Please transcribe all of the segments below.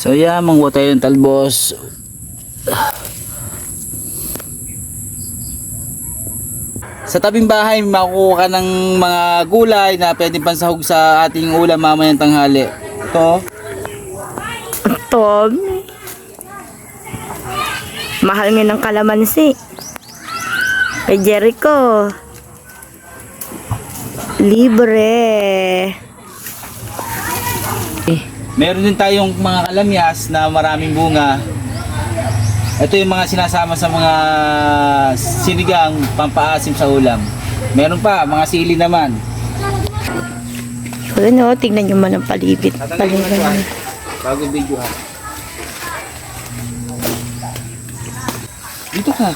So yeah, mangwa tayo ng talbos. Sa tabing bahay, makukuha ka ng mga gulay na pwedeng pansahog sa ating ulam mamayang tanghali. Ito, Tog. Mahal nga ng kalamansi. Kay Jericho. Libre. Meron din tayong mga kalamyas na maraming bunga. Ito yung mga sinasama sa mga sinigang pampaasim sa ulam. Meron pa, mga sili naman. Ano, tingnan nyo man ang palibit. Palibit. Bago video ha. Dito ka.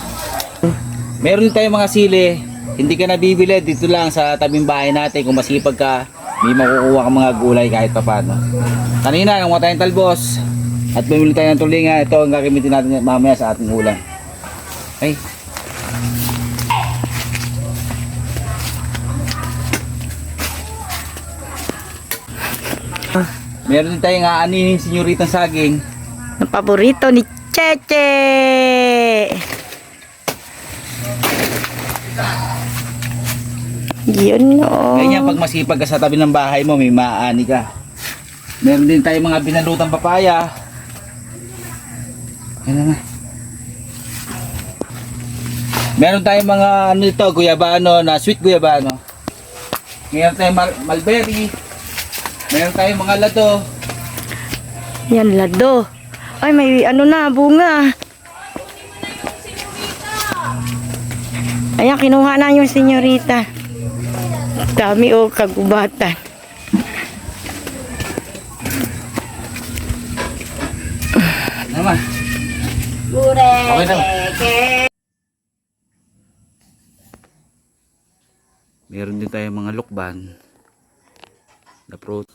Meron din tayong mga sili. Hindi ka nabibili dito lang sa tabing bahay natin. Kung masipag ka, may makukuha kang mga gulay kahit papano. Kanina, nang tayong talbos. At bumili tayo ng tulingan. Ito ang gagamitin natin mamaya sa ating ulam. Ay. Meron din tayong aaninin senyoritang saging. Ang paborito ni Cheche. Yun no. Ganyan pag masipag ka sa tabi ng bahay mo, may maaani ka. Meron din tayong mga binalutang papaya. Yan na. Meron tayong mga ano ito, guyabano na sweet guyabano. Meron tayong mal- mulberry. Meron tayong mga lado. Yan, lado. Ay, may ano na, bunga. Ayan, kinuha na yung senyorita. Dami o kagubatan. Naman. Okay na. Meron din tayong mga lukban. Na fruit.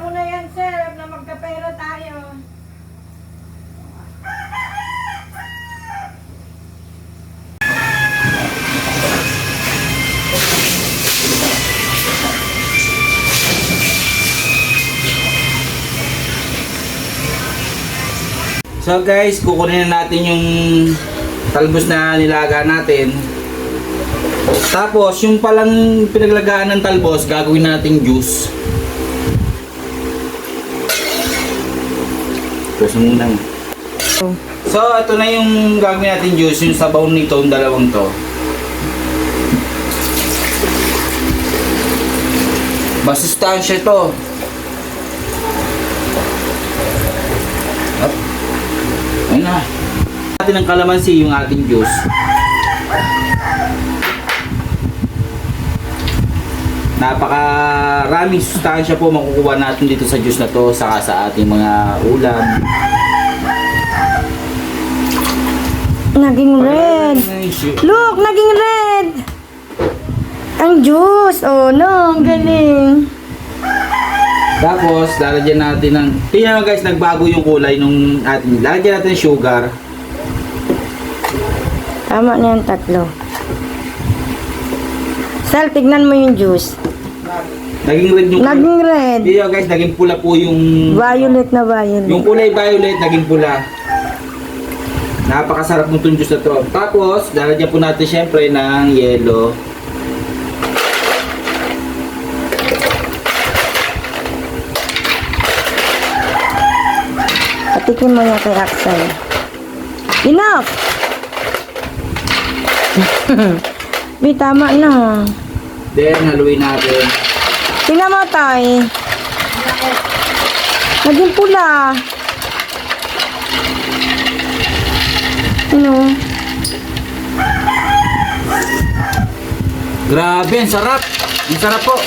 Muna yan, sir, na magkapera tayo. So guys, kukunin na natin yung talbos na nilaga natin. Tapos, yung palang pinaglagaan ng talbos, gagawin nating juice. Gusto muna. So, ito na yung gagawin natin juice, yung sabaw nito, yung dalawang to. Masustansya ito. Up. Ayun na. Natin ng kalamansi yung ating juice. Napakaraming sustansya po makukuha natin dito sa juice na to saka sa ating mga ulam. Naging red. Look, naging red. Ang juice. Oh, no, ang galing. Tapos, lalagyan natin ng... Tingnan mo guys, nagbago yung kulay nung ating... Lalagyan natin sugar. Tama na yung tatlo. Sal, tignan mo yung juice. Naging red yung... Naging red. Tingnan guys, naging pula po yung... Violet na violet. Yung kulay violet, naging pula. Napakasarap ng itong juice na to. Tapos, lalagyan po natin syempre ng yelo. Patikin mo yung kay Axel. Enough! Bi, tama na. Then, haluin natin. Tingnan mo, tay. Naging pula. Ano? Grabe, ang sarap. Ang sarap po.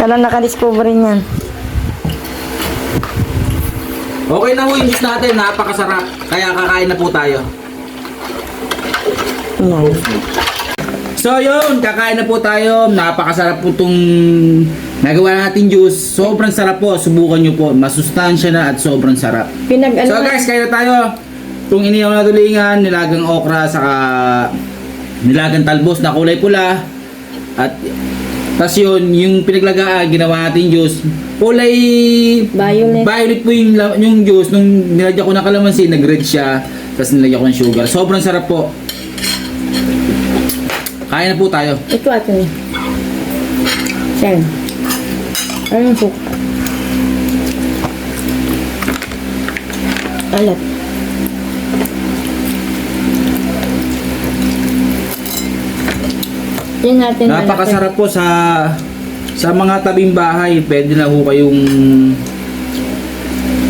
Siya lang nakadiscover niyan. Okay na po yung juice natin, napakasarap. Kaya kakain na po tayo. So yun, kakain na po tayo. Napakasarap po itong nagawa natin juice. Sobrang sarap po. Subukan nyo po. Masustansya na at sobrang sarap. Pinag ano So guys, kain na tayo. Itong iniyaw na tulingan, nilagang okra, saka nilagang talbos na kulay pula. At tas yun, yung pinaglagaan, ginawa natin juice. Kulay Violet. violet po yung, la- yung juice. Nung nilagyan ko ng kalamansi, nag-red siya. Tapos nilagyan ko ng sugar. Sobrang sarap po. Kain na po tayo. Ito ato niya. Sen. Yung suka? Alat. Yan natin Napakasarap po sa sa mga tabing bahay. Pwede na ho kayong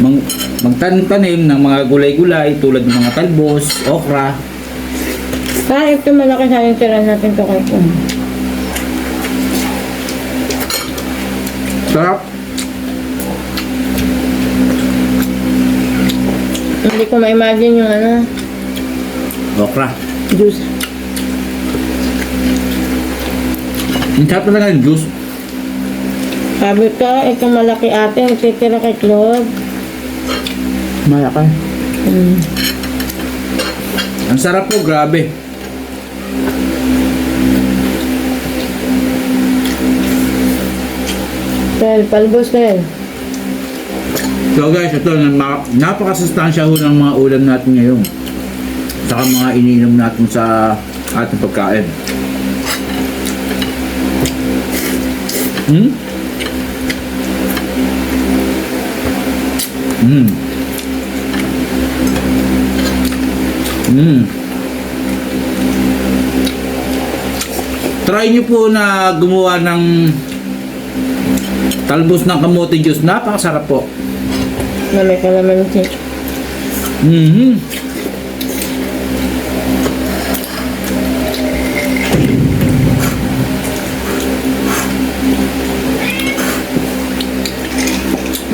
mag, magtanim ng mga gulay-gulay tulad ng mga talbos, okra. Ah, ito malaki sa yung tira natin to kay Kum. Sarap. Hindi ko ma-imagine yung ano, Okra. juice. Ang sarap talaga ng juice. Sabi ko, ito malaki ate, ang titira kay Claude. Malaki. Hmm. Ang sarap po, grabe. Tel, palbos tel. So guys, ito, na- napakasustansya ho ng mga ulam natin ngayon. Saka mga iniinom natin sa ating pagkain. Hmm? Hmm. Hmm. Try nyo po na gumawa ng talbos ng kamote juice. Napakasarap po. Na may kalamansi. Mhm.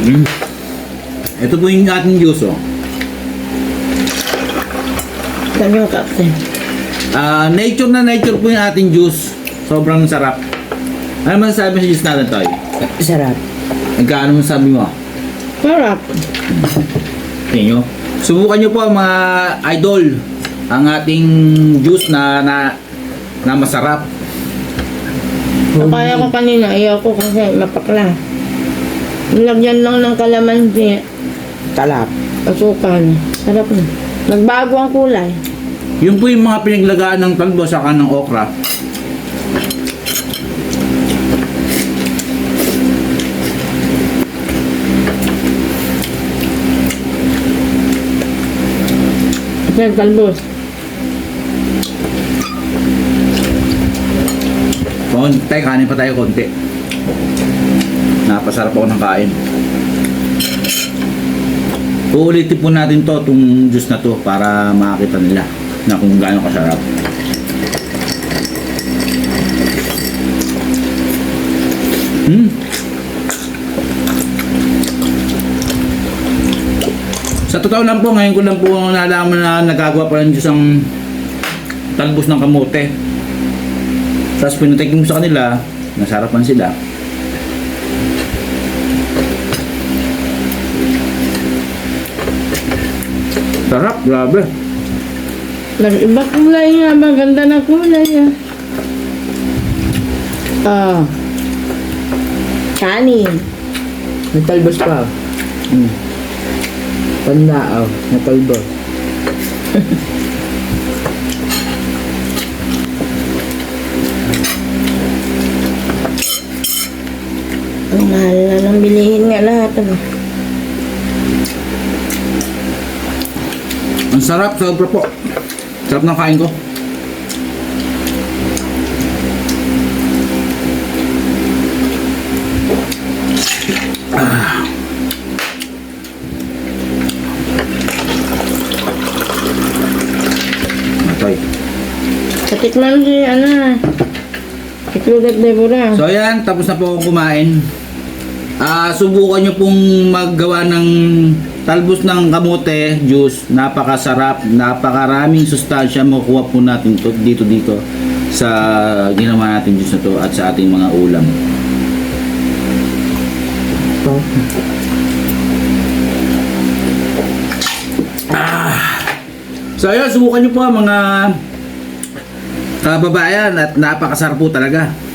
Mm. Ito po yung ating juice, oh. Sabi captain. Ah, nature na nature po yung ating juice. Sobrang sarap. Ano man sabi sa juice natin, Toy? Sarap. Nagkaano mo sabi mo? Sarap. Tingnan nyo. Subukan nyo po mga idol ang ating juice na na, na masarap. Kaya ko kanina, ayaw ko kasi mapakla. Nilagyan lang ng kalamansi, Talap. asukal. Sarap na. Nagbago ang kulay. Yun po yung mga pinaglagaan ng talbo saka ng okra. Tel, talbos. Konti, kanin pa tayo konti. Napasarap ako ng kain. Uulitin po natin to, itong juice na to, para makakita nila na kung gaano kasarap. Hmm. Sa totoo lang po, ngayon ko lang po nalaman na nagagawa pa ng Diyos ang talbos ng kamote. Tapos pinatikim ko sa kanila, nasarapan sila. Sarap, grabe. Nag-iba kulay nga ba? Ganda na kulay ah. Ah. Kanin. May talbos pa. Hmm. Panlaaw, na talbos. Ang mahal na lang bilihin nga lahat. Ano? Sarap, sobra po. Sarap ng kain ko. Ah. Atoy. Katikman si, ano, Ikludat Deborah. So ayan, tapos na po akong kumain. Ah, subukan nyo pong maggawa ng talbos ng kamote juice. Napakasarap, napakaraming sustansya makukuha po natin to, dito dito sa ginawa natin juice na to at sa ating mga ulam. So ayun, subukan nyo po mga kababayan at napakasarap po talaga.